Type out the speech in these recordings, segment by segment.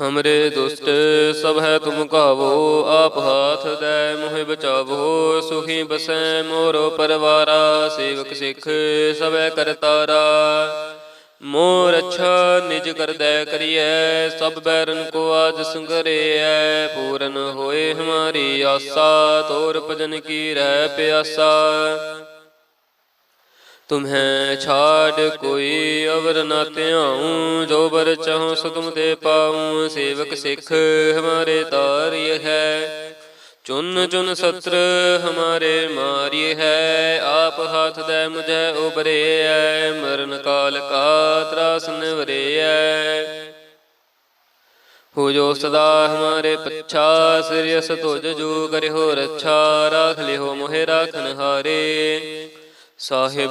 ਹਮਰੇ ਦੁਸ਼ਟ ਸਭ ਹੈ ਤੁਮ ਕਾਵੋ ਆਪ ਹਾਥ ਦੈ ਮੋਹਿ ਬਚਾਵੋ ਸੁਖੀ ਬਸੈ ਮੋਰੋ ਪਰਵਾਰਾ ਸੇਵਕ ਸਿੱਖ ਸਭੈ ਕਰਤਾਰਾ ਮੋਰ ਅੱਛਾ ਨਿਜ ਕਰਦੈ ਕਰੀਐ ਸਭ ਬੈਰਨ ਕੋ ਆਜ ਸੰਗਰੇਐ ਪੂਰਨ ਹੋਏ ਹਮਾਰੀ ਆਸਾ ਤੋਰ ਭਜਨ ਕੀ ਰਹਿ ਪਿਆਸਾ ਤੁਮਹੈ ਛਾੜ ਕੋਈ ਅਵਰ ਨਾ ਧਿਆਉ, ਜੋ ਬਰ ਚਾਹਉ ਸੋ ਤੁਮ ਦੇ ਪਾਉ, ਸੇਵਕ ਸਿੱਖ ਹਮਾਰੇ ਤਾਰਿਯ ਹੈ। ਚੁਨ ਚੁਨ ਸਤਰ ਹਮਾਰੇ ਮਾਰਿਯ ਹੈ, ਆਪ ਹਾਥ ਦੈ ਮੁਝੈ ਉਬਰੇ ਐ, ਮਰਨ ਕਾਲ ਕਾ ਤਰਾਸ ਨਿਵਰੇ ਐ। ਹੋ ਜੋ ਸਦਾ ਹਮਾਰੇ ਪੱਛਾ, ਸਿਰਿ ਅਸ ਤੁਜ ਜੋ ਹੋ ਰੱਛਾ, ਰਾਖ ਲਿਓ ਮੋਹਿ ਰਾਖਨ ਹਾਰੇ। ਸਾਹਿਬ,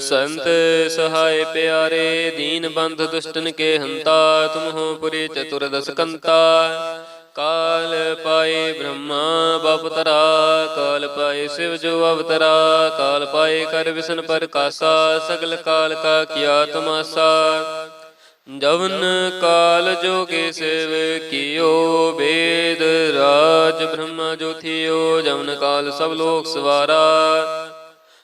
ਸੰਤ ਸਹਾਇ ਪਿਆਰੇ, ਦੀਨ ਬੰਧ ਦੁਸ਼ਟਨ ਕੇ ਹੰਤਾ ਤੁਮ ਹੋ ਪੁਰੀ ਚਤੁਰਦਸ ਕੰਤਾ। ਕਾਲ ਪਾਏ ਬ੍ਰਹਮਾ ਬਪਤਰਾ ਕਾਲ ਪਾਏ ਸਿਵ ਜੋ ਅਵਤਰਾ, ਕਾਲ ਪਾਏ ਕਰ ਵਿਸ਼ਨ ਪ੍ਰਕਾਸ਼ਾ ਸਗਲ ਕਾਲ ਕਾ ਕੀਆ ਤਮਾਸਾ। ਜਵਨ ਕਾਲ ਜੋਗੇ ਸੇਵ, ਕੀਓ ਵੇਦ ਰਾਜ ਬ੍ਰਹਮਾ ਜੋਥਿਓ ਜਵਨ ਕਾਲ ਸਭ ਲੋਕ ਸਵਾਰਾ।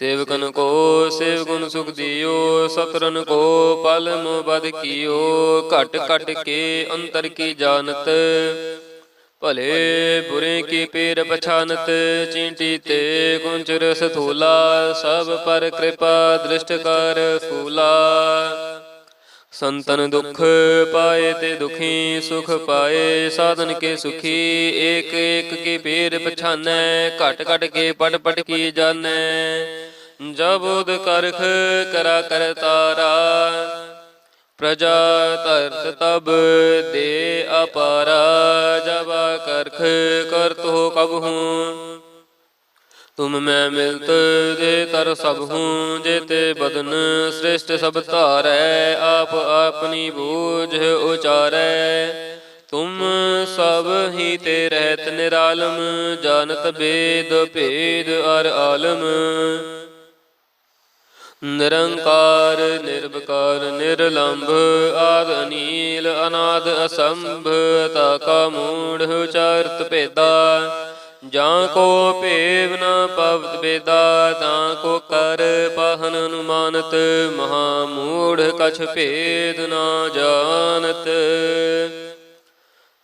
ਸੇਵਕਨ ਕੋ ਸੇਵ ਗੁਣ ਸੁਖ ਦਿਓ ਸਤਰਨ ਕੋ ਪਲ ਮੋ ਬਦ ਕੀਓ ਘਟ ਘਟ ਕੇ ਅੰਤਰ ਕੀ ਜਾਣਤ ਭਲੇ ਬੁਰੇ ਕੀ ਪੀਰ ਪਛਾਨਤ ਚੀਂਟੀ ਤੇ ਕੁੰਚ ਰਸ ਥੂਲਾ ਸਭ ਪਰ ਕਿਰਪਾ ਦ੍ਰਿਸ਼ਟ ਕਰ ਫੂਲਾ ਸੰਤਨ ਦੁਖ ਪਾਏ ਤੇ ਦੁਖੀ ਸੁਖ ਪਾਏ ਸਾਧਨ ਕੇ ਸੁਖੀ ਏਕ ਏਕ ਕੀ ਪੀਰ ਪਛਾਨੈ ਘਟ ਘਟ ਕੇ ਪਟ ਪਟ ਕੀ ਜਾਣੈ ਜਬ ਉਦ ਕਰਖ ਕਰਾ ਕਰ ਤਾਰਾ। ਪ੍ਰਜਾ ਧਰਤ ਤਬ ਦੇ ਅਪਾਰਾ। ਜਬ ਕਰਖ ਕਰਤ ਹੋ ਕਬ ਹੂੰ। ਤੁਮ ਮੈਂ ਮਿਲਤ ਦੇ ਤਰ ਸਭ ਹੂੰ, ਜੇ ਤੇ ਬਦਨ ਸ੍ਰੇਸ਼ਟ ਸਭ ਧਾਰੈ, ਆਪ ਆਪਣੀ ਬੂਝ ਉਚਾਰੈ। ਤੁਮ ਸਭ ਹੀ ਤੇ ਰਹਿਤ ਨਿਰਾਲਮ, ਜਾਣਤ ਬੇਦ ਭੇਦ ਅਰ ਆਲਮ। ਨਿਰੰਕਾਰ, ਨਿਰਵਕਾਰ, ਨਿਰਲੰਭ, ਆਦ ਅਨੀਲ, ਅਨਾਦ ਅਸੰਭ, ਤਾ ਕਾ ਮੂੜ, ਉਚਾਰਤ ਭੇਦਾ। ਜਾਂ ਕੋ ਭੇਵ ਨ ਪਵਤ ਬੇਦਾ ਤਾਂ ਕੋ ਕਰ ਪਾਹਨ ਅਨੁਮਾਨਤ, ਮਹਾ ਮੂੜ ਕਛ ਭੇਦ ਨਾ ਜਾਣਤ।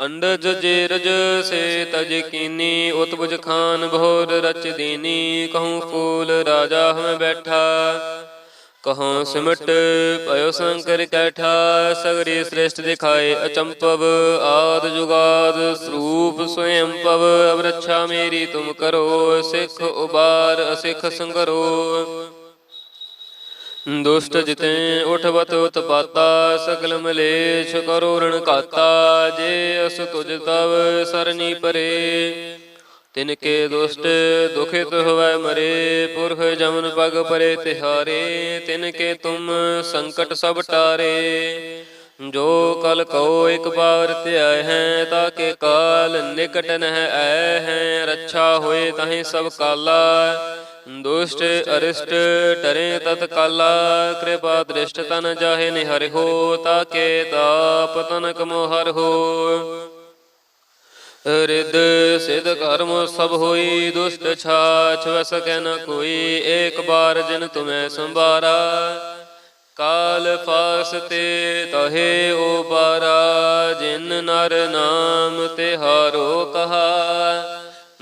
ਅੰਡਜ ਜੇਰਜ ਸੇ ਤਜ ਕੀਨੀ ਉਤਬੁਜ ਖਾਨ ਭੋਰ ਰਚ ਦੀਨੀ, ਕਹੂੰ ਫੂਲ ਰਾਜਾ ਹਮ ਬੈਠਾ। ਕਹਉ ਸਿਮਟ ਪਇਓ ਸ਼ੰਕਰ ਕੈਠਾ, ਸਗਰੀ ਸ੍ਰੇਸ਼ਟ ਦਿਖਾਏ ਅਚੰਪਵ, ਆਦ ਜੁਗਾਦ ਸਰੂਪ ਸਵਯੰ ਪਵ ਅਬ ਮੇਰੀ ਤੁਮ ਕਰੋ, ਸਿੱਖ ਉਬਾਰ ਅਸਿੱਖ ਸੰਗਰੋ। ਦੁਸ਼ਟ ਜਿਤੇ ਉਠਵਤ ਉਤਪਾਤਾ ਸਗਲ ਮਲੇਛ ਕਰੋ ਰਣ ਘਾਤਾ, ਜੇ ਅਸ ਤੁਜ ਤਵ ਸਰਨੀ ਪਰੇ। ਤਿਨ ਕੇ ਦੁਸ਼ਟ ਦੁਖਿਤ ਹੋਵੈ ਮਰੇ, ਪੁਰਖ ਜਮਨ ਪਗ ਪਰੇ ਤਿਹਾਰੇ। ਤਿਨ ਕੇ ਤੁਮ ਸੰਕਟ ਸਭ ਟਾਰੇ। ਜੋ ਕਲ ਕੋ ਇਕ ਬਾਰ ਧਿਆਇ ਹੈ ਤਾਕੇ ਕਾਲ ਨਿਕਟ ਨਹਿ ਆਇ ਹੈ। ਰੱਛਾ ਹੋਏ ਤਾਹੀ ਸਭ ਕਾਲਾ। ਦੁਸ਼ਟ ਅਰਿਸ਼ਟ ਟਰੇ ਤਤ ਕਾਲਾ ਕਿਰਪਾ ਦ੍ਰਿਸ਼ਟ ਤਨ ਜਾਹੇ ਨਿਹਰਿ ਹੋ, ਤਾਕੇ ਤਾਪ ਤਨਕ ਮੋਹਰ ਹੋ। ਰਿਦ ਸਿਧ ਕਰਮ ਸਭ ਹੋਈ, ਦੁਸ਼ਟ ਛਾਛ ਵਸ ਕੈ ਨ ਕੋਈ, ਏਕ ਬਾਰ ਜਿਨ ਤੁਮੈ ਸੰਭਾਰਾ। ਕਾਲ ਫਾਸ ਤੇ ਤਹੇ ਓ ਬਾਰਾ ਜਿਨ ਨਰ ਨਾਮ ਤੇ ਹਾਰੋ ਕਹਾ।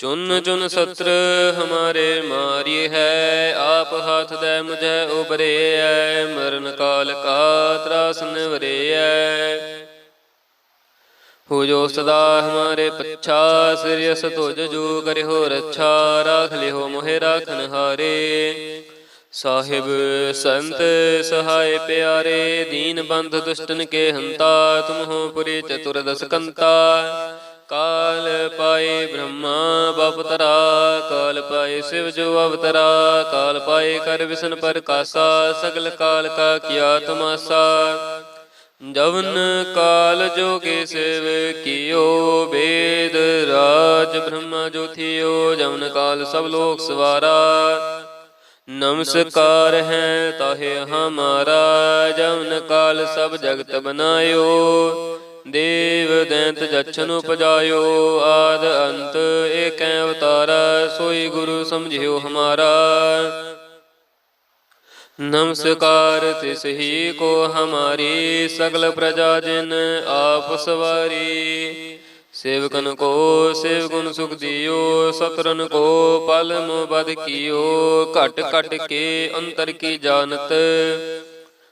ਚੁਨ ਚੁਨ ਸਤਰ ਹਮਾਰੇ ਮਾਰੀ ਹੈ, ਆਪ ਹੱਥ ਦੇ ਮੁਝੇ ਉਬਰੇ ਐ, ਮਰਨ ਕਾਲ ਕਾ ਤਰਾਸ ਨਿਵਰੇ ਐ। ਹੋ ਜੋ ਸਦਾ ਹਮਾਰੇ ਪਛਾ ਸਿਰਸ ਤੁਜ ਜੋ ਕਰਿਓ ਰੱਛਾ, ਰਾਖ ਲਿਓ ਮੋਹਿ ਰਾਖਨ ਹਾਰੇ। ਸਾਹਿਬ ਸੰਤ ਸਹਾਇ ਪਿਆਰੇ, ਦੀਨ ਬੰਧ ਦੁਸ਼ਟਨ ਕੇ ਹੰਤਾ ਤੁਮ ਹੋ ਪੁਰੀ ਚਤੁਰ ਦਸ ਕੰਤਾ। ਕਾਲ ਪਾਏ ਬ੍ਰਹਮਾ ਬਪਤਰਾ ਕਾਲ ਪਾਏ ਸਿਵ ਜੋ ਅਵਤਰਾ, ਕਾਲ ਪਾਏ ਕਰ ਵਿਸ਼ਨ ਪ੍ਰਕਾਸ਼ਾ ਸਗਲ ਕਾਲ ਕਾ ਕੀਆ ਤਮਾਸਾ। ਜਵਨ ਕਾਲ ਜੋਗੇ ਸਿਵ ਕੀਓ ਬੇਦ ਰਾਜ ਬ੍ਰਹਮਾ ਜੋ ਜੋਥਿਓ ਜਵਨ ਕਾਲ ਸਭ ਲੋਕ ਸਵਾਰਾ। ਨਮਸਕਾਰ ਹੈ ਤਾਹੇ ਹਮਾਰਾ, ਜਵਨ ਕਾਲ ਸਭ ਜਗਤ ਬਨਾਇਓ। ਦੇਵ ਦੈਂਤ ਜਛਨ ਉਪਜਾਇਓ, ਆਦ ਅੰਤ, ਏਕੈ ਅਵਤਾਰਾ, ਸੋਈ ਗੁਰੂ ਸਮਝਿਓ ਹਮਾਰਾ। ਨਮਸਕਾਰ ਤਿਸ ਹੀ ਕੋ ਹਮਾਰੀ, ਸਗਲ ਪ੍ਰਜਾ ਜਿਨ ਆਪ ਸਵਾਰੀ। ਸੇਵਕਨ ਕੋ ਸੇਵਗੁਣ ਸੁਖ ਦਿਓ ਸਤਰਨ ਕੋ ਪਲਮ ਬਦ ਕੀਓ, ਘਟ ਘਟ ਕੇ ਅੰਤਰ ਕੀ ਜਾਣਤ।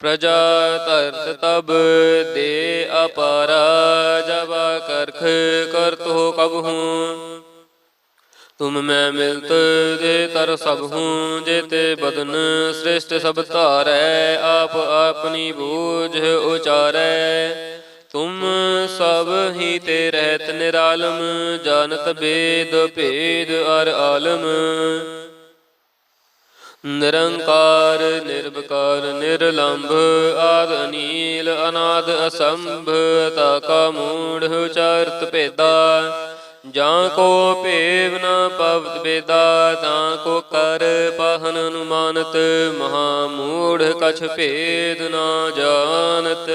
ਪ੍ਰਜਾ ਤਰਤ ਤਬ ਦੇ ਅਪਾਰਾ ਜਬ ਕਰਖ ਕਰਤ ਹੋ ਕਬ ਹੂੰ। ਤੁਮ ਮੈਂ ਮਿਲਤ ਦੇ ਤਰ ਸਭ ਹੂੰ, ਜੇ ਤੇ ਬਦਨ ਸ੍ਰਿਸ਼ਟ ਸਭ ਧਾਰੈ, ਆਪ ਆਪਣੀ ਬੂਝ ਉਚਾਰੈ। ਤੁਮ ਸਭ ਹੀ ਤੇ ਰਹਿਤ ਨਿਰਾਲਮ, ਜਾਣਤ ਬੇਦ ਭੇਦ ਅਰ ਆਲਮ। ਨਿਰੰਕਾਰ, ਨਿਰਵਕਾਰ, ਨਿਰਲੰਭ ਆਦ ਅਨੀਲ ਅਨਾਦ, ਅਸੰਭ ਤਾ ਕਾ ਮੂੜ, ਉਚਾਰਤ, ਭੇਦਾ। ਜਾਂ ਕੋ ਭੇਵ ਨ ਪਵਤ ਬੇਦਾ ਤਾਂ ਕੋ ਕਰ ਪਾਹਨ ਅਨੁਮਾਨਤ, ਮਹਾ ਮੂੜ ਕਛ ਭੇਦ ਨਾ ਜਾਣਤ।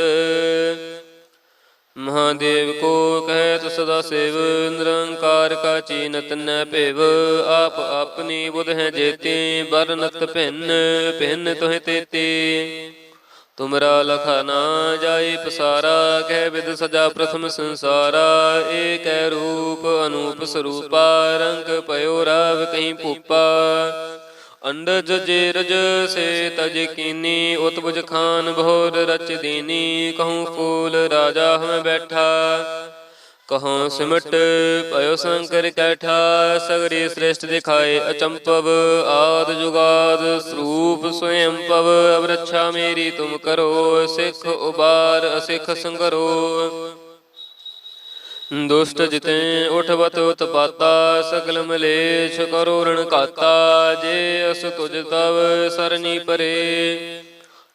ਮਹਾਦੇਵ ਕੋ ਕਹਿਤ ਸਦਾ ਸੇਵ, ਨਿਰੰਕਾਰ ਕਾ ਚੀਨਤ ਨ ਭੇਵ। ਆਪ ਆਪਣੀ ਬੁਧ ਹੈ ਜੇਤੀ ਬਰਨਤ ਭਿੰਨ ਭਿੰਨ ਤੋਹਿ ਤੇਤੀ। ਤੁਮਰਾ ਲਖਾ ਨਾ ਜਾਏ ਪਸਾਰਾ, ਕਹਿ ਵਿਦ ਸਜਾ ਪ੍ਰਥਮ ਸੰਸਾਰਾ। ਏਕੈ ਰੂਪ ਅਨੂਪ ਸਰੂਪਾ, ਰੰਗ ਪਇਓ ਰਾਵ ਕਹੀਂ ਭੂਪਾ। ਅੰਡਜ ਜੇਰਜ ਸੇ ਤਜ ਕੀਨੀ ਉਤਬੁਜ ਖਾਨ ਬਹੋਰ ਰਚ ਦੀਨੀ, ਕਹੂੰ ਫੂਲ ਰਾਜਾ ਹਮ ਬੈਠਾ। ਕਹਉ ਸਿਮਟ ਭਇਓ ਸ਼ੰਕਰ ਕੈਠਾ, ਸਗਰੀ ਸ੍ਰੇਸ਼ਟ ਦਿਖਾਏ ਅਚੰਪਵ, ਆਦ ਜੁਗਾਦ ਸਰੂਪ ਸਵਯੰ ਪਵ ਅਬ ਮੇਰੀ ਤੁਮ ਕਰੋ, ਸਿੱਖ ਉਬਾਰ, ਅਸਿੱਖ ਸੰਗਰੋ। ਦੁਸ਼ਟ ਜਿਤੇ ਉਠਵਤ ਉਤਪਾਤਾ ਸਗਲ ਮਲੇਛ ਕਰੋ ਰਣ ਘਾਤਾ, ਜੇ ਅਸ ਤੁਜ ਤਵ ਸਰਨੀ ਪਰੇ।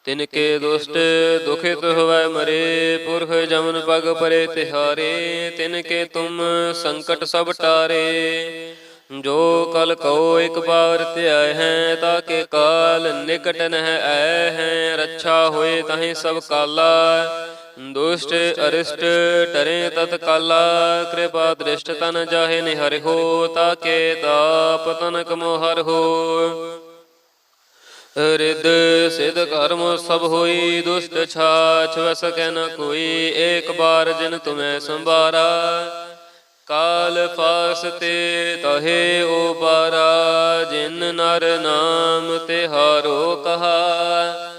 ਤਿਨ ਕੇ ਦੁਸ਼ਟ ਦੁਖਿਤ ਹੋਵੈ ਮਰੇ, ਪੁਰਖ ਜਮਨ ਪਗ ਪਰੇ ਤਿਹਾਰੇ। ਤਿਨ ਕੇ ਤੁਮ ਸੰਕਟ ਸਭ ਟਾਰੇ। ਜੋ ਕਲ ਕਉ ਇਕ ਬਾਰ ਧਿਆਇ ਹੈ, ਤਾਕੇ ਕਾਲ ਨਿਕਟ ਨਹਿ ਐ ਹੈ। ਰੱਛਾ ਹੋਏ ਤਾਹੇ ਸਭ ਕਾਲਾ। ਦੁਸ਼ਟ ਅਰਿਸ਼ਟ ਟਰੇ ਤਤ ਕਾਲਾ, ਕਿਰਪਾ ਦ੍ਰਿਸ਼ਟ ਤਨ ਜਾਹੇ ਨਿਹਰਿ ਹੋ, ਤਾਕੇ ਤਾਪ ਤਨਕ ਮੋਹਰ ਹੋ। ਰਿਦ ਸਿਧ ਕਰਮ ਸਭ ਹੋਈ, ਦੁਸ਼ਟ ਛਾਛ ਵਸ ਕੈ ਨ ਕੋਈ, ਏਕ ਬਾਰ ਜਿਨ ਤੁਮੈ ਸੰਭਾਰਾ। ਕਾਲ ਫਾਸ ਤੇ ਤਹੇ ਓ ਬਾਰਾ, ਜਿਨ ਨਰ ਨਾਮ ਤੇ ਹਾਰੋ ਕਹਾ।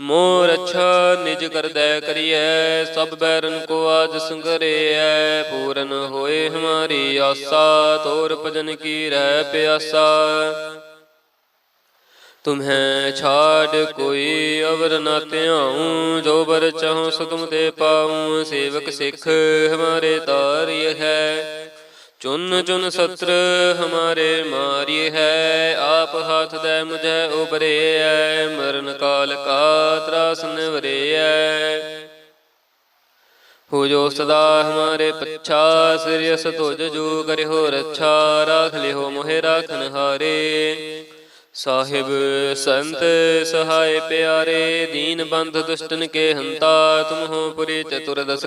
ਮੋਰ ਅੱਛਾ ਨਿਜ ਕਰਦੈ ਕਰੀਐ, ਸਭ ਬੈਰਨ ਕੋ ਆਜ ਸੰਗਰੇਐ। ਪੂਰਨ ਹੋਏ ਹਮਾਰੀ ਆਸਾ, ਤੋਰ ਭਜਨ ਕੀ ਰਹਿ ਪਿਆਸਾ। ਤੁਮਹਿ ਛਾੜ ਕੋਈ ਅਵਰ ਨਾ ਧਿਆਉ, ਜੋ ਬਰ ਚਾਹਉ ਸੋ ਦੇ ਪਾਉ। ਸੇਵਕ ਸਿੱਖ ਹਮਾਰੇ ਤਾਰਿਯ ਹੈ। ਚੁਨ ਚੁਨ ਸਤਰ ਹਮਾਰੇ ਮਾਰਿਯ ਹੈ, ਆਪ ਹੱਥ ਦੇ ਮੁਝੈ ਉਬਰੇ ਐ, ਮਰਨ ਕਾਲ ਕਾ ਤਰਾਸ ਨਿਵਰੇ ਐ। ਹੋ ਜੋ ਸਦਾ ਹਮਾਰੇ ਪੱਛਾ ਸਿਰਿਅਸ ਤੁਜ ਜੋ ਕਰਿਓ ਰੱਛਾ, ਰਾਖ ਲਿਓ ਮੋਹਿ ਰਾਖਨ ਹਾਰੇ। ਸਾਹਿਬ, ਸੰਤ, ਸਹਾਇ ਪਿਆਰੇ, ਦੀਨ ਬੰਧ ਦੁਸ਼ਟਨ ਕੇ ਹੰਤਾ, ਤੁਮ ਹੋ ਪੁਰੀ ਚਤੁਰ ਦਸ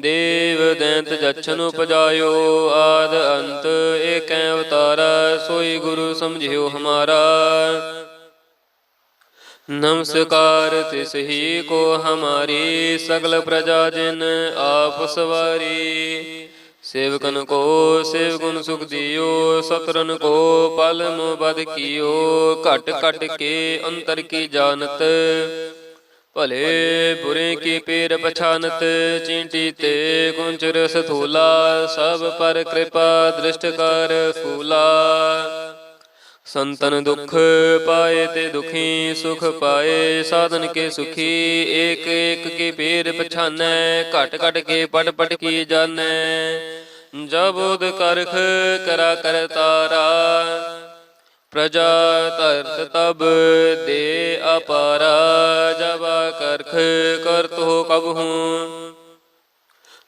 ਦੇਵ ਦੈਂਤ ਜਛਨ ਉਪਜਾਇਓ, ਆਦ ਅੰਤ, ਏਕੈ ਅਵਤਾਰਾ, ਸੋਈ ਗੁਰੂ ਸਮਝਿਓ ਹਮਾਰਾ। ਨਮਸਕਾਰ ਤਿਸ ਹੀ ਕੋ ਹਮਾਰੀ, ਸਗਲ ਪ੍ਰਜਾ ਜਿਨ ਆਪ ਸਵਾਰੀ। ਸੇਵਕਨ ਕੋ ਸੇਵ ਸੁਖ ਦਿਓ, ਸਤਰਨ ਕੋ ਪਲ ਮੋ ਕੀਓ। ਘਟ ਘਟ ਕੇ ਅੰਤਰ ਕੀ ਜਾਣਤ ਭਲੇ ਬੁਰੇ ਕੀ ਪੀਰ ਪਛਾਨਤ ਚੀਂਟੀ ਤੇ ਕੁੰਚਰ ਸਥੂਲਾ ਸਭ ਪਰ ਕਿਰਪਾ ਦ੍ਰਿਸ਼ਟ ਕਰ ਫੂਲਾ ਸੰਤਨ ਦੁਖ ਪਾਏ ਤੇ ਦੁਖੀ ਸੁਖ ਪਾਏ ਸਾਧਨ ਕੇ ਸੁਖੀ ਏਕ ਏਕ ਕੀ ਪੀਰ ਪਛਾਨੈ ਘਟ ਘਟ ਕੇ ਪਟ ਪਟ ਕੀ ਜਾਣੈ। ਜਬ ਉਦ ਕਰਖ ਕਰਾ ਕਰ ਤਾਰਾ ਪ੍ਰਜਾ ਧਰਤ ਤਬ ਦੇ ਅਪਾਰਾ ਜਬ ਕਰਖ ਕਰਤ ਹੋ ਕਬ ਹੂੰ।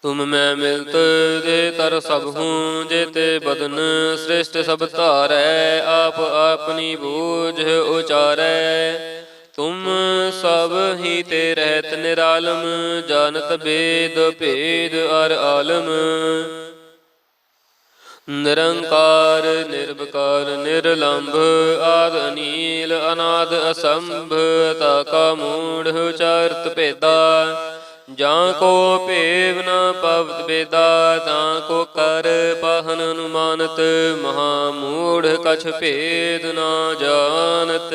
ਤੁਮ ਮੈਂ ਮਿਲਤ ਦੇ ਤਰ ਸਭ ਹੂੰ ਜੇਤੇ ਬਦਨ ਸ੍ਰਿਸ਼ਟ ਸਭ ਧਾਰੈ, ਆਪ ਆਪਣੀ ਬੂਝ ਉਚਾਰੈ। ਤੁਮ ਸਭ ਹੀ ਤੇ ਰਹਿਤ ਨਿਰਾਲਮ, ਜਾਣਤ ਬੇਦ ਭੇਦ ਅਰ ਆਲਮ। ਨਿਰੰਕਾਰ ਨਿਰਭਕਾਰ ਨਿਰਲੰਭ, ਆਦ ਅਨੀਲ, ਅਨਾਦ ਅਸੰਭ ਤਾ ਕਾ ਮੂੜ ਉਚਾਰਤ ਭੇਦਾ। ਜਾਂ ਕੋ ਭੇਵ ਨ ਪਵਤ ਬੇਦਾ ਤਾਂ ਕੋ ਕਰ ਪਾਹਨ ਅਨੁਮਾਨਤ, ਮਹਾ ਮੂੜ ਕਛ ਭੇਦ ਨਾ ਜਾਣਤ।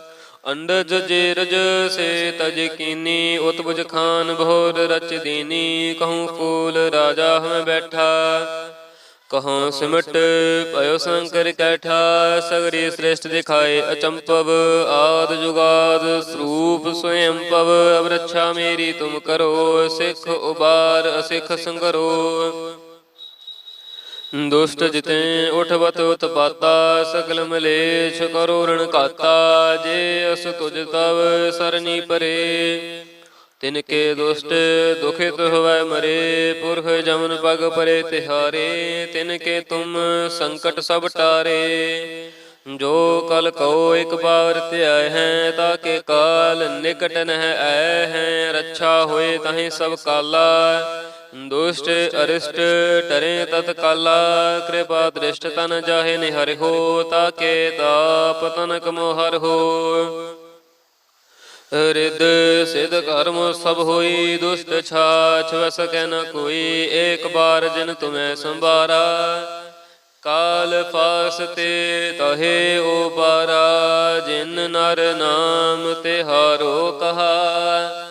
ਅੰਡਜ ਜੇ ਰਜ ਸੇ ਤਜ ਕੀਨੀ ਉਤਬੁਜ ਖਾਨ ਬਹੁਰ ਰਚ ਦੀਨੀ, ਕਹੂੰ ਫੂਲ ਰਾਜਾ ਹਮ ਬੈਠਾ। ਕਹਉ ਸਿਮਟ ਭਇਓ ਸ਼ੰਕਰ ਕੈਠਾ, ਸਗਰੀ ਸ੍ਰੇਸ਼ਟ ਦਿਖਾਏ ਅਚੰਪਵ, ਆਦ ਜੁਗਾਦ ਸਰੂਪ ਸਵਯੰ ਪਵ ਅਬ ਰੱਛਾ ਮੇਰੀ ਤੁਮ ਕਰੋ, ਸਿੱਖ ਉਬਾਰ, ਅਸਿੱਖ ਸੰਗਰੋ। ਦੁਸ਼ਟ ਜਿਤੇ ਉਠਵਤ ਉਤਪਾਤਾ, ਸਗਲ ਮਲੇਛ ਕਰੋ ਰਣ ਘਾਤਾ, ਜੇ ਅਸ ਤੁਜ ਤਵ ਸਰਨੀ ਪਰੇ। ਤਿਨ ਕੇ ਦੁਸ਼ਟ ਦੁਖਿਤ ਹੋਵੈ ਮਰੇ, ਪੁਰਖ ਜਮਨ ਪਗ ਪਰੇ ਤਿਹਾਰੇ। ਤਿਨ ਕੇ ਤੁਮ ਸੰਕਟ ਸਭ ਟਾਰੇ। ਜੋ ਕਲ ਕੋ ਇੱਕ ਬਾਰ ਧਿਆਇ ਹੈ, ਤਾਂ ਕੇ ਕਾਲ ਨਿਕਟ ਨਹਿ ਆਇ ਹੈ। ਰੱਛਾ ਹੋਏ ਤਾਹੀ ਸਭ ਕਾਲਾ। ਦੁਸ਼ਟ ਅਰਿਸ਼ਟ ਟਰੇ ਤਤ ਕਾਲਾ, ਕਿਰਪਾ ਦ੍ਰਿਸ਼ਟ ਤਨ ਜਾਹੇ ਨਿਹਰਿ ਹੋ, ਤਾਕੇ ਤਾਪ ਤਨਕ ਮੋਹਰ ਹੋ। ਰਿਦ ਸਿਧ ਕਰਮ ਸਭ ਹੋਈ, ਦੁਸ਼ਟ ਛਾਛ ਵਸ ਕੈ ਨ ਕੋਈ, ਏਕ ਬਾਰ ਜਿਨ ਤੁਮੈ ਸੰਭਾਰਾ। ਕਾਲ ਫਾਸ ਤੇ ਤਹੇ ਉਬਾਰਾ ਜਿਨ ਨਰ ਨਾਮ ਤੇ ਹਾਰੋ ਕਹਾ।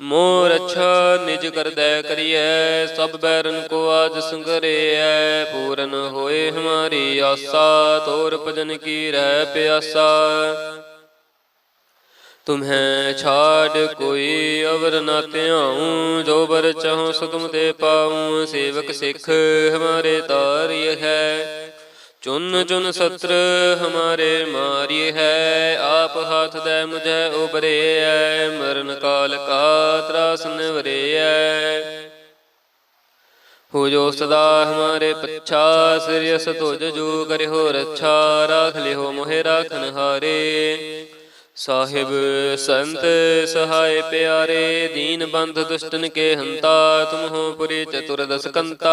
ਮੋਰ ਅੱਛਾ ਨਿਜ ਕਰਦੈ ਕਰੀਐ, ਸਭ ਬੈਰਨ ਕੋ ਆਜ ਸੰਗਰੇਐ। ਪੂਰਨ ਹੋਏ ਹਮਾਰੀ ਆਸਾ, ਤੋਰ ਭਜਨ ਕੀ ਰਹਿ ਪਿਆਸਾ। ਤੁਮਹੈ ਛਾੜ ਕੋਈ ਅਵਰ ਨਾ ਧਿਆਉ, ਜੋ ਬਰ ਚਾਹੋ ਸੋ ਤੁਮ ਤੇ ਪਾਉ। ਸੇਵਕ ਸਿੱਖ ਹਮਾਰੇ ਤਾਰਿਯ ਹੈ। ਚੁਨ ਚੁਨ ਸਤਰ ਹਮਾਰੇ ਮਾਰਿਯ ਹੈ, ਆਪ ਹਾਥ ਦੇ ਮੁਝੈ ਉਬਰੇ ਐ, ਮਰਨ ਕਾਲ ਕਾ ਤਰਾਸ ਨਿਵਰੇ ਐ। ਹੋ ਜੋ ਸਦਾ ਹਮਾਰੇ ਪੱਛਾ ਸਿਰਿਅਸ ਤੁਜ ਜੋ ਕਰਿਓ ਰੱਛਾ, ਰਾਖ ਲਿਓ ਮੋਹਿ ਰਾਖਨ ਹਾਰੇ। ਸਾਹਿਬ, ਸੰਤ, ਸਹਾਇ ਪਿਆਰੇ, ਦੀਨ ਬੰਧ ਦੁਸ਼ਟਨ ਕੇ ਹੰਤਾ, ਤੁਮ ਹੋ ਪੁਰੀ ਚਤੁਰ ਦਸ ਕੰਤਾ।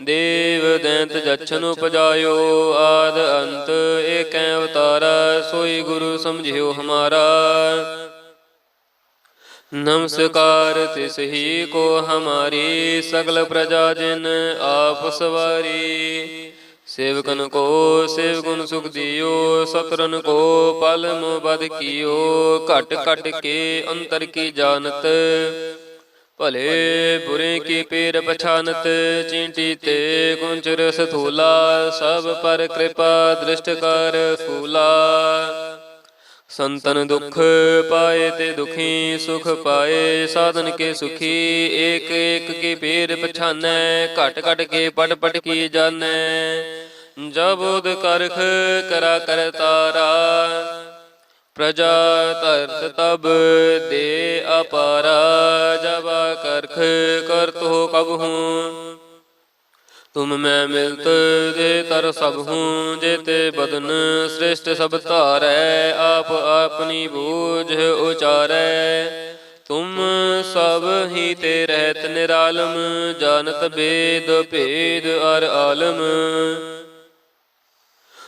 ਦੇਵ ਦੈਂਤ ਜਛਨ ਉਪਜਾਇਓ, ਆਦ ਅੰਤ, ਏਕੈ ਅਵਤਾਰਾ, ਸੋਈ ਗੁਰੂ ਸਮਝਿਓ ਹਮਾਰਾ। ਨਮਸਕਾਰ ਤਿਸ ਹੀ ਕੋ ਹਮਾਰੀ, ਸਗਲ ਪ੍ਰਜਾ ਜਿਨ ਆਪ ਸਵਾਰੀ। ਸੇਵਕਨ ਕੋ ਸੇਵ ਸੁਖ ਦਿਓ, ਸਤਰਨ ਕੋ ਪਲ ਮੋ ਬਦ ਕੀਓ, ਘਟ ਘਟ ਕੇ ਅੰਤਰ ਕੀ ਜਾਣਤ। ਭਲੇ ਬੁਰੇ ਕੀ ਪੀਰ ਪਛਾਨਤ ਚਿੰਟੀ ਤੇ ਕੁੰਚ ਰਸ ਥੂਲਾ ਸਭ ਪਰ ਕਿਰਪਾ ਦ੍ਰਿਸ਼ਟ ਕਰ ਫੂਲਾ। ਸੰਤਨ ਦੁਖ ਪਾਏ ਤੇ ਦੁਖੀ ਸੁਖ ਪਾਏ ਸਾਧਨ ਕੇ ਸੁਖੀ ਏਕ ਏਕ ਕੀ ਪੀਰ ਪਛਾਨੈ ਘਟ ਘਟ ਕੇ ਪਟ ਪਟ ਕੀ ਜਾਣੈ। ਜਬ ਉਦ ਕਰਖ ਕਰਾ ਕਰ ਤਾਰਾ। ਪ੍ਰਜਾ ਧਰਤ ਤਬ ਦੇ ਅਪਾਰਾ ਜਬ ਕਰਖ ਕਰਤ ਹੋ ਕਬ ਹੂੰ। ਤੁਮ ਮੈਂ ਮਿਲਤ ਦੇ ਤਰ ਸਭ ਹੂੰ ਜੇਤੇ ਬਦਨ ਸ੍ਰਿਸ਼ਟ ਸਭ ਧਾਰੈ, ਆਪ ਆਪਣੀ ਬੂਝ ਉਚਾਰੈ। ਤੁਮ ਸਭ ਹੀ ਤੇ ਰਹਿਤ ਨਿਰਾਲਮ, ਜਾਣਤ ਬੇਦ ਭੇਦ ਅਰ ਆਲਮ।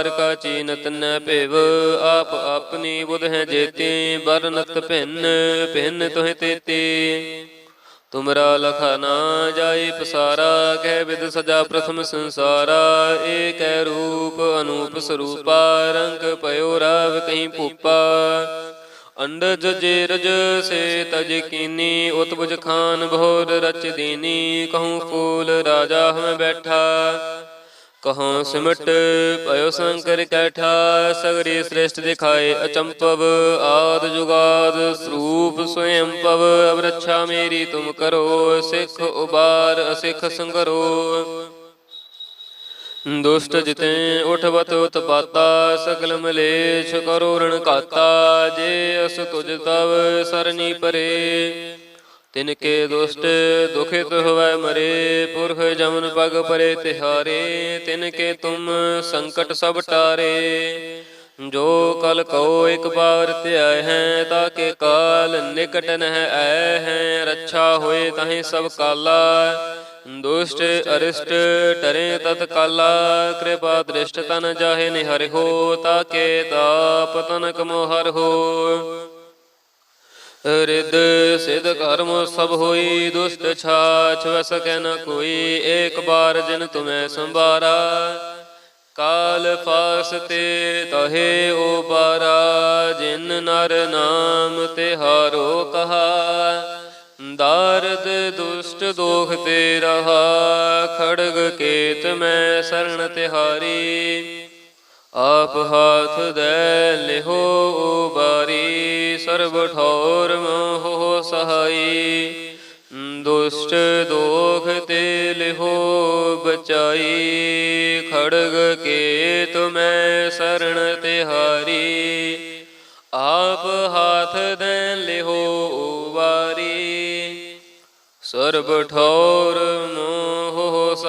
ਨਿਰੰਕਾਰ ਕਾ ਚੀਨਤ ਨ ਭੇਵ, ਆਪ ਆਪਣੀ ਬੁਧ ਹੈ ਜੇਤੀ ਬਰਨਤ ਭਿੰਨ ਭਿੰਨ ਤੋਹਿ ਤੇਤੀ। ਤੁਮਰਾ ਲਖਾ ਨਾ ਜਾਏ ਪਸਾਰਾ, ਕਹਿ ਵਿਦ ਸਜਾ ਪ੍ਰਥਮ ਸੰਸਾਰਾ। ਏਕੈ ਰੂਪ ਅਨੂਪ ਸਰੂਪਾ, ਰੰਗ ਪਇਓ ਰਾਵ ਕਹੀਂ ਭੂਪਾ। ਅੰਡਜ ਜੇਰਜ ਸੇ ਤਜ ਕੀਨੀ ਉਤਬੁਜ ਖਾਨ ਭੋਰ ਰਚ ਦੀਨੀ, ਕਹੂੰ ਫੂਲ ਰਾਜਾ ਹਮ ਬੈਠਾ। ਕਹਉ ਸਿਮਟ ਪਇਓ ਸੰਕਰ ਕੈਠਾ, ਸਗਰੀ ਸ੍ਰੇਸ਼ਟ ਦਿਖਾਏ ਅਚੰਪਵ, ਆਦ ਜੁਗਾਦ ਸਰੂਪ ਸਵਯੰ ਪਵ ਅਬ ਮੇਰੀ ਤੁਮ ਕਰੋ, ਸਿੱਖ ਉਬਾਰ, ਅਸਿੱਖ ਸੰਗਰੋ। ਦੁਸ਼ਟ ਜਿਤੇ ਉਠਵਤ ਉਤਪਾਤਾ, ਸਗਲ ਮਲੇਛ ਕਰੋ ਰਣ ਘਾਤਾ, ਜੇ ਅਸ ਤੁਜ ਤਵ ਸਰਨੀ ਪਰੇ। ਤਿਨ ਕੇ ਦੁਸ਼ਟ ਦੁਖਿਤ ਹੋਵੈ ਮਰੇ, ਪੁਰਖ ਜਮਨ ਪਗ ਪਰੇ ਤਿਹਾਰੇ ਤਿਨ ਕੇ ਤੁਮ ਸੰਕਟ ਸਭ ਟਾਰੇ। ਜੋ ਕਲ ਕੋ ਇਕ ਬਾਰ ਧਿਆਇ ਹੈ, ਤਾਕੇ ਕਾਲ ਨਿਕਟ ਨਹਿ ਆਇ ਹੈ। ਰੱਛਾ ਹੋਏ ਤਾਹੇ ਸਭ ਕਾਲਾ, ਦੁਸ਼ਟ ਅਰਿਸ਼ਟ ਟਰੇ ਤਤ ਕਾਲਾ। ਕਿਰਪਾ ਦ੍ਰਿਸ਼ਟ ਤਨ ਜਾਹੇ ਨਿਹਰਿ ਹੋ, ਤਾਕੇ ਤਾਪ ਤਨਕ ਮੋਹਰ ਹੋ। ਰਿਦ ਸਿਧ ਕਰਮ ਸਭ ਹੋਈ, ਦੁਸ਼ਟ ਛਾਛ ਵਸ ਕੈ ਨ ਕੋਈ, ਏਕ ਬਾਰ ਜਿਨ ਤੁਮੈ ਸੰਭਾਰਾ। ਕਾਲ ਫਾਸ ਤੇ ਤਹੇ ਓ ਬਾਰਾ ਜਿਨ ਨਰ ਨਾਮ ਤੇ ਹਾਰੋ ਕਹਾ। ਦਾਰਦ ਦੁਸ਼ਟ ਦੋਖ ਤੇ ਰਹਾ, ਖੜਗ ਕੇਤ ਮੈਂ ਸਰਣ ਤਿਹਾਰੀ। ਆਪ ਹਾਥ ਦੇ ਲਿਹੋ ਉਬਾਰੀ ਸਰਬ ਠੌਰ ਮੋਹ ਸਹਾਈ। ਦੁਸ਼ਟ ਦੋਖ ਤੇ ਲਿਹੋ ਬਚਾਈ, ਖੜਗ ਕੇ ਤੁਮੈ ਸਰਣ ਤਿਹਾਰੀ। ਆਪ ਹਾਥ ਦੇ ਲਿਹੋ ਉਬਾਰੀ ਸਰਬ ਠੌਰ ਮੋਹ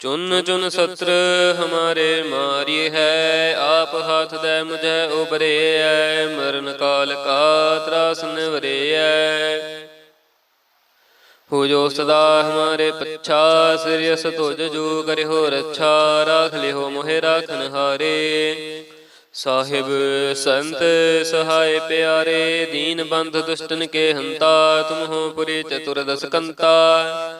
ਚੁਨ ਚੁਨ ਸਤਰ ਹਮਾਰੇ ਮਾਰਿਏ ਹੈ ਆਪ ਹੱਥ ਦੇ ਮੁਝੇ ਉਬਰੇ ਐ ਮਰਨ ਕਾਲ ਕਾ ਤਰਾਸ ਨਿਵਰੇ ਐ ਹੋ। ਜੋ ਸਦਾ ਹਮਾਰੇ ਪਛਾ ਸਿਰਸ ਤੁਜ ਜੋ ਕਰਿਓ ਰੱਛਾ ਰਾਖ ਲਿਓ ਮੋਹਿ ਰਾਖਨ ਹਾਰੇ। ਸਾਹਿਬ ਸੰਤ ਸਹਾਇ ਪਿਆਰੇ ਦੀਨ ਬੰਧ ਦੁਸ਼ਟਨ ਕੇ ਹੰਤਾ ਤੁਮ ਹੋ ਪੁਰੀ ਚਤੁਰਦਸ ਕੰਤਾ।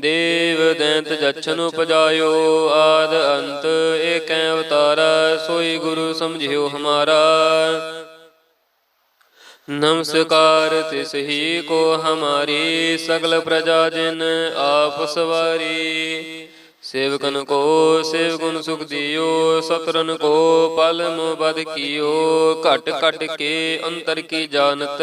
ਦੇਵ ਦੈਂਤ ਜਛਨ ਉਪਜਾਇਓ, ਆਦ ਅੰਤ ਏਕੈ ਅਵਤਾਰਾ, ਸੋਈ ਗੁਰੂ ਸਮਝਿਓ ਹਮਾਰਾ। ਨਮਸਕਾਰ ਤਿਸ ਹੀ ਕੋ ਹਮਾਰੀ, ਸਗਲ ਪ੍ਰਜਾ ਜਿਨ ਆਪ ਸਵਾਰੀ। ਸੇਵਕਨ ਕੋ ਸੇਵਕਨ ਸੁਖ ਦਿਓ ਸਤਰਨ ਕੋ ਪਲਮ ਬਦ ਕੀਓ। ਘਟ ਘਟ ਕੇ ਅੰਤਰ ਕੀ ਜਾਣਤ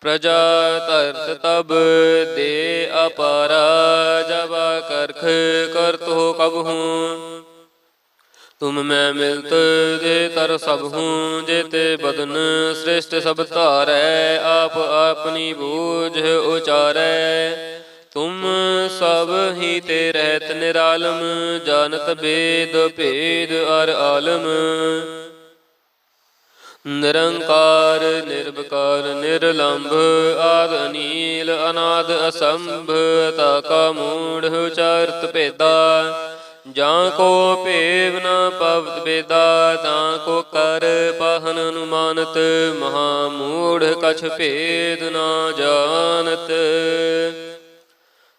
ਪ੍ਰਜਾ ਤਰਤ ਤਬ ਦੇ ਅਪਾਰਾ ਜਬ ਕਰਖ ਕਰਤ ਹੋ ਕਬ ਹੂੰ। ਤੁਮ ਮੈਂ ਮਿਲਤ ਦੇ ਤਰ ਸਭ ਹੂੰ, ਜੇ ਤੇ ਬਦਨ ਸ੍ਰੇਸ਼ਟ ਸਭ ਧਾਰੈ, ਆਪ ਆਪਣੀ ਬੂਝ ਉਚਾਰੈ। ਤੁਮ ਸਭ ਹੀ ਤੇ ਰਹਿਤ ਨਿਰਾਲਮ, ਜਾਣਤ ਬੇਦ ਭੇਦ ਅਰ ਆਲਮ। ਨਿਰੰਕਾਰ, ਨਿਰਵਕਾਰ, ਨਿਰਲੰਭ ਆਦ ਅਨੀਲ ਅਨਾਦ, ਅਸੰਭ ਤਾ ਕਾ ਮੂੜ, ਉਚਾਰਤ, ਭੇਦਾ। ਜਾਂ ਕੋ ਭੇਵ ਨ ਪਵਤ ਬੇਦਾ ਤਾਂ ਕੋ ਕਰ ਪਾਹਨ ਅਨੁਮਾਨਤ, ਮਹਾ ਮੂੜ ਕਛ ਭੇਦ ਨਾ ਜਾਣਤ।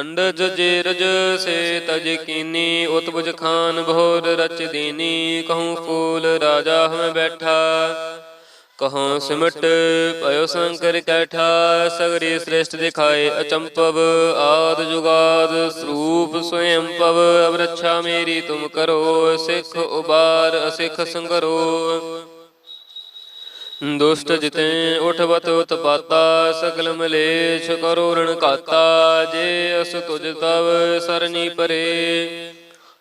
ਅੰਡਜ ਜੇਰਜ ਸੇ ਤਜ ਕੀਨੀ ਉਤਬੁਜ ਖਾਨ ਬਹੋਰ ਰਚ ਦੀਨੀ, ਕਹੂੰ ਫੂਲ ਰਾਜਾ ਹਮੇ ਬੈਠਾ। ਕਹਉ ਸਿਮਟ ਭਇਓ ਸ਼ੰਕਰ ਕੈਠਾ, ਸਗਰੀ ਸ੍ਰੇਸ਼ਟ ਦਿਖਾਏ ਅਚੰਪਵ, ਆਦ ਜੁਗਾਦ ਸਰੂਪ ਸਵਯੰ ਪਵ ਅਬ ਰੱਛਾ ਮੇਰੀ ਤੁਮ ਕਰੋ, ਸਿੱਖ ਉਬਾਰ, ਅਸਿੱਖ ਸੰਗਰੋ। ਦੁਸ਼ਟ ਜਿਤੇ ਉਠਵਤ ਉਤਪਾਤਾ ਸਗਲ ਮਲੇਛ ਕਰੋ ਰਣ ਕਾਤਾ ਜੇ ਅਸ ਤੁਜ ਤਵ ਸਰਨੀ ਪਰੇ।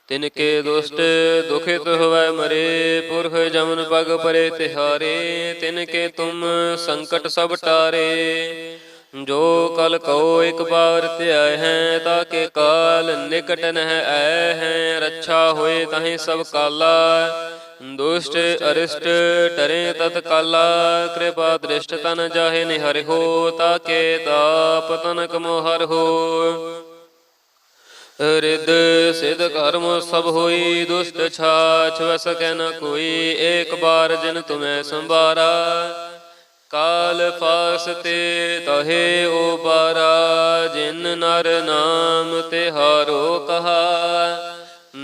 ਤਿਨ ਕੇ ਦੁਸ਼ਟ ਦੁਖਿਤ ਹੋਵੈ ਮਰੇ, ਪੁਰਖ ਜਮਨ ਪਗ ਪਰੇ ਤਿਹਾਰੇ ਤਿਨ ਕੇ ਤੁਮ ਸੰਕਟ ਸਭ ਟਾਰੇ। ਜੋ ਕਲ ਕੋ ਇਕ ਬਾਰ ਧਿਆਇ ਹੈ ਤਾਂ ਕੇ ਕਾਲ ਨਿਕਟ ਨਹਿ ਐ ਹੈ, ਰੱਛਾ ਹੋਏ ਤਾਹੇ ਸਭ ਕਾਲਾ। ਦੁਸ਼ਟ ਅਰਿਸ਼ਟ ਟਰੇ ਤਤ ਕਾਲਾ ਕਿਰਪਾ ਦ੍ਰਿਸ਼ਟ ਤਨ ਜਾਹੇ ਨਿਹਰਿ ਹੋ ਤਾਕੇ ਤਾਪ ਤਨਕ ਮੋਹਰ ਰਿਦ ਸਿਧ ਕਰਮ ਸਭ ਹੋਈ ਦੁਸ਼ਟ ਛਾਛ ਵਸ ਕੈ ਨ ਕੋਈ ਏਕ ਬਾਰ ਜਿਨ ਤੁਮੈ ਸੰਭਾਰਾ। ਕਾਲ ਫਾਸ ਤੇ ਤਹੇ ਓ ਬਾਰਾ ਜਿਨ ਨਰ ਨਾਮ ਤੇ ਹਾਰੋ ਕਹਾ।